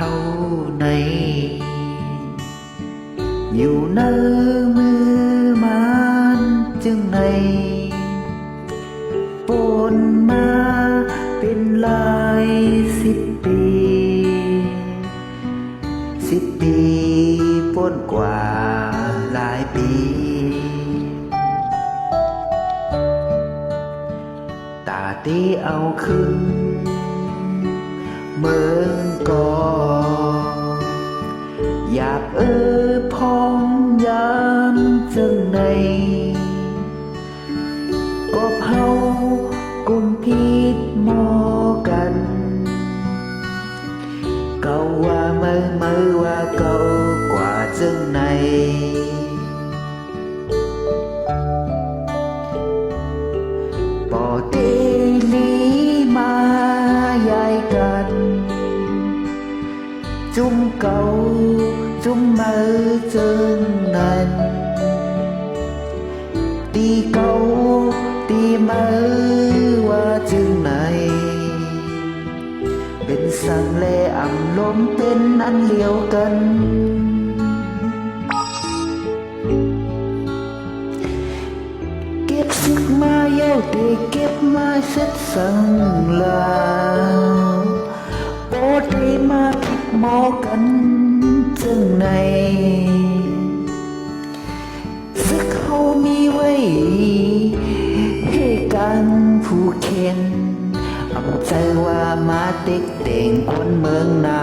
เฮาใน อยู่เนอมือมันจึงในปนมาเป็นหลายสิบปี สิบปีปนกว่าหลายปี ตาตีเอาขึ้นเมืองก่อ พองยามจึงในก็เผากุมพิษมอกันเก่าว่าเมื่อเมื่อว่าเก่ากว่าจึงในปอเตลีมายายกัน จุ่มเก่าจุ่มมือจึงนั้นตีเก่าตีมือว่าจึงไหนเป็นสัง กันจึงในซึกเขามีไว้ให้กันผู้เข็นอำใจว่ามาเด็กเต่งคนเมืองนา